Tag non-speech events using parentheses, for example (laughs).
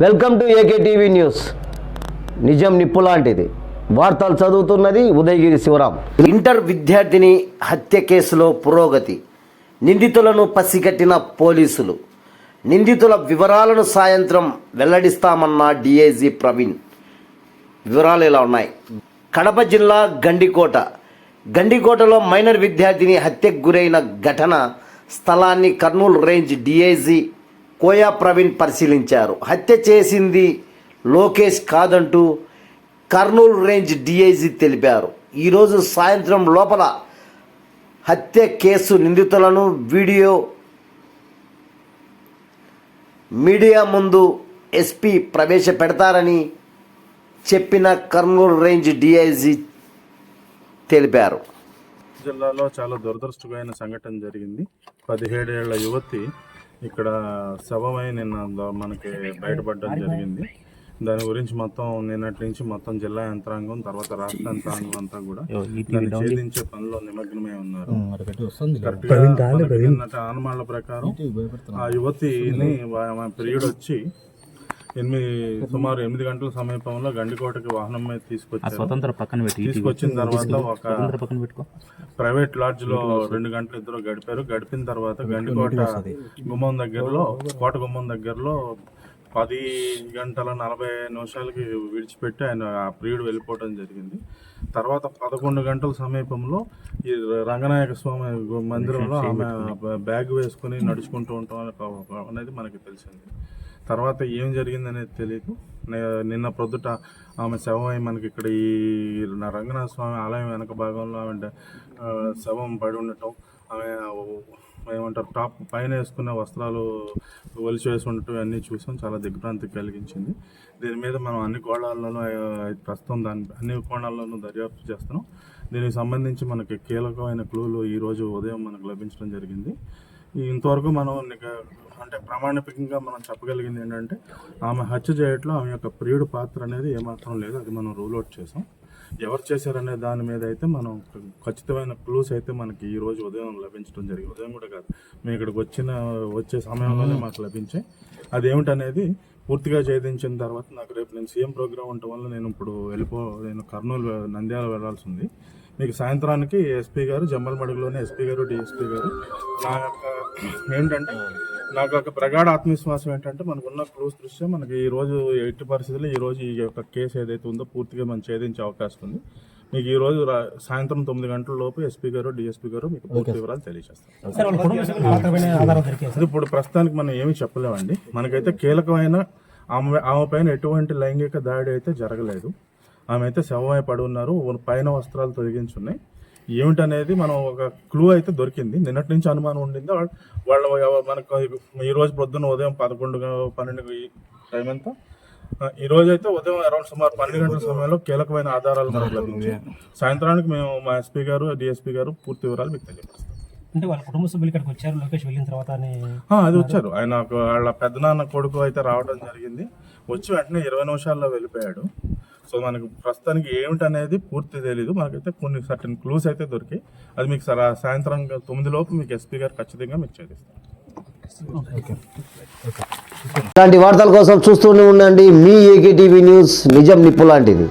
Welcome to AK TV news. నిజం నిప్పు లాంటిది. వార్తలు చదువుతున్నది ఉదయగిరి శివరాం. ఇంటర్ విద్యార్థిని హత్య కేసులో పురోగతి. నిందితులను పసిగట్టిన పోలీసులు. నిందితుల వివరాలను సాయంత్రం వెల్లడిస్తామన్న డిఐజీ ప్రవీణ్. వివరాలు ఇలా ఉన్నాయి. కడప జిల్లా గండికోట. గండికోటలో మైనర్ విద్యార్థిని హత్యకు గురైన ఘటన స్థలాన్ని కర్నూలు రేంజ్ డిఐజీ కోయా ప్రవీణ్ పరిశీలించారు. హత్య చేసింది లోకేష్ కాదంటూ కర్నూలు రేంజ్ డిఐజీ తెలిపారు. ఈరోజు సాయంత్రం లోపల హత్య కేసు నిందితులను వీడియో మీడియా ముందు ఎస్పీ ప్రవేశపెడతారని చెప్పిన కర్నూలు రేంజ్ డిఐజీ తెలిపారు. జిల్లాలో చాలా దురదృష్టమైన సంఘటన జరిగింది. పదిహేడేళ్ళ యువతి ఇక్కడ శవమై నిన్న మనకి బయటపడడం జరిగింది. దాని గురించి మొత్తం నిన్నటి నుంచి మొత్తం జిల్లా యంత్రాంగం తర్వాత రాష్ట్ర యంత్రాంగం అంతా కూడా దాన్ని ఛేదించే పనిలో నిమగ్నమై ఉన్నారు. ఆనమాళ్ళ ప్రకారం ఆ యువతిని పీరియడ్ వచ్చి ఎనిమిది సుమారు ఎనిమిది గంటల సమీపంలో గండికోటకి వాహనం మీద తీసుకొచ్చారు. స్వతంత్ర పక్కన తీసుకొచ్చిన తర్వాత ఒక స్వతంత్ర పక్కన పెట్టుకో. ప్రైవేట్ లాడ్జ్లో రెండు గంటలు ఇద్దరు గడిపారు. గడిపిన తర్వాత గండికోట గుమ్మం దగ్గరలో కోట గుమ్మం దగ్గరలో పది గంటల నలభై నిమిషాలకి విడిచిపెట్టి ఆయన ఆ ప్రియుడు వెళ్ళిపోవడం జరిగింది. తర్వాత పదకొండు గంటల సమీపంలో ఈ రంగనాయక స్వామి మందిరంలో (laughs) ఆమె బ్యాగ్ వేసుకుని నడుచుకుంటూ ఉంటాం అనే- అనేది మనకి తెలిసింది. తర్వాత ఏం జరిగింది అనేది తెలియదు నిన్న ప్రొద్దుట ఆమె శవం అయి మనకి ఇక్కడ ఈ రంగనాథ స్వామి ఆలయం వెనక భాగంలో ఆమె శవం పడి ఉండటం ఆమె ఏమంటారు టాప్ పైన వేసుకున్న వస్త్రాలు ఒలిచి చేసి ఉండటం అన్నీ చూసాం. చాలా దిగ్భ్రాంతి కలిగించింది. దీని మీద మనం అన్ని కోణాల్లోనూ ప్రస్తుతం దాని అన్ని కోణాల్లోనూ దర్యాప్తు చేస్తున్నాం. దీనికి సంబంధించి మనకి కీలకమైన క్లూలు ఈరోజు ఉదయం మనకు లభించడం జరిగింది. ఇంతవరకు మనం అంటే ప్రామాణికంగా మనం చెప్పగలిగింది ఏంటంటే ఆమె హత్య చేయట్లో ఆమె యొక్క ప్రియుడు పాత్ర అనేది ఏమాత్రం లేదు. అది మనం రూల్ అవుట్ చేసాం. ఎవరు చేశారనే దాని మీద అయితే మనం ఖచ్చితమైన క్లూస్ అయితే మనకి ఈ రోజు ఉదయం లభించడం జరిగింది. ఉదయం కూడా కాదు. మేము ఇక్కడికి వచ్చిన వచ్చే సమయంలోనే మాకు లభించాయి. అదేమిటనేది పూర్తిగా ఛేదించిన తర్వాత నాకు రేపు నేను సీఎం ప్రోగ్రామ్ ఉండటం వల్ల నేను ఇప్పుడు వెళ్ళిపో నేను కర్నూలు నంద్యాల వెళ్ళాల్సి ఉంది. మీకు సాయంత్రానికి ఎస్పీ గారు జమ్మలమడుగులోనే ఎస్పీ గారు డిఎస్పీ గారు నా యొక్క ఏంటంటే నాకు ఒక ప్రగాఢ ఆత్మవిశ్వాసం ఏంటంటే మనకు ఉన్న క్లూస్ దృష్ట్యా మనకి ఈ రోజు ఎట్టి పరిస్థితుల్లో ఈ రోజు ఈ యొక్క కేసు ఏదైతే ఉందో పూర్తిగా మనం ఛేదించే అవకాశం ఉంది. మీకు ఈ రోజు సాయంత్రం తొమ్మిది గంటల లోపు ఎస్పీ గారు డిఎస్పీ గారు మీకు పూర్తి వివరాలు తెలియజేస్తారు. ఇప్పుడు ప్రస్తుతానికి మనం ఏమీ చెప్పలేమండి. మనకైతే కీలకమైన ఆమె ఆమె పైన ఎటువంటి లైంగిక దాడి అయితే జరగలేదు. ఆమె అయితే శవమై పడి ఉన్నారు. పైన వస్త్రాలు తొలగించున్నాయి. ఏమిటనేది మనం ఒక క్లూ అయితే దొరికింది. నిన్నటి నుంచి అనుమానం ఉండింది. వాళ్ళ వాళ్ళ మనకు ఈ రోజు పొద్దున్న ఉదయం పదకొండు పన్నెండు టైం ఎంత? ఈ రోజు అయితే ఉదయం అరౌండ్ సుమారు పన్నెండు గంటల సమయంలో కీలకమైన ఆధారాలు మనకు లభించాయి. సాయంత్రానికి మేము మా ఎస్పీ గారు డిఎస్పీ గారు పూర్తి వివరాలు మీకు తెలియజేస్తాం అంటే వాళ్ళ కుటుంబ సభ్యులు ఇక్కడికి వచ్చారు లోకేష్ వెళ్ళిన తర్వాత అది వచ్చారు. ఆయన ఒక వాళ్ళ పెద్దనాన్న కొడుకు అయితే రావడం జరిగింది. వచ్చి వెంటనే ఇరవై నిమిషాల్లో వెళ్ళిపోయాడు. సో మనకు ప్రస్తుతానికి ఏమిటనేది పూర్తి తెలీదు. మనకైతే కొన్ని సర్టన్ క్లూస్ అయితే దొరికాయి. అది మీకు సరా సాయంత్రం తొమ్మిది లోపు మీకు ఎస్పీ గారు ఖచ్చితంగా మీకు చేస్తాం ఇలాంటి వార్తల కోసం చూస్తూనే ఉండండి. మీ ఏకే టీవీ న్యూస్ నిజం నిప్పు లాంటిది.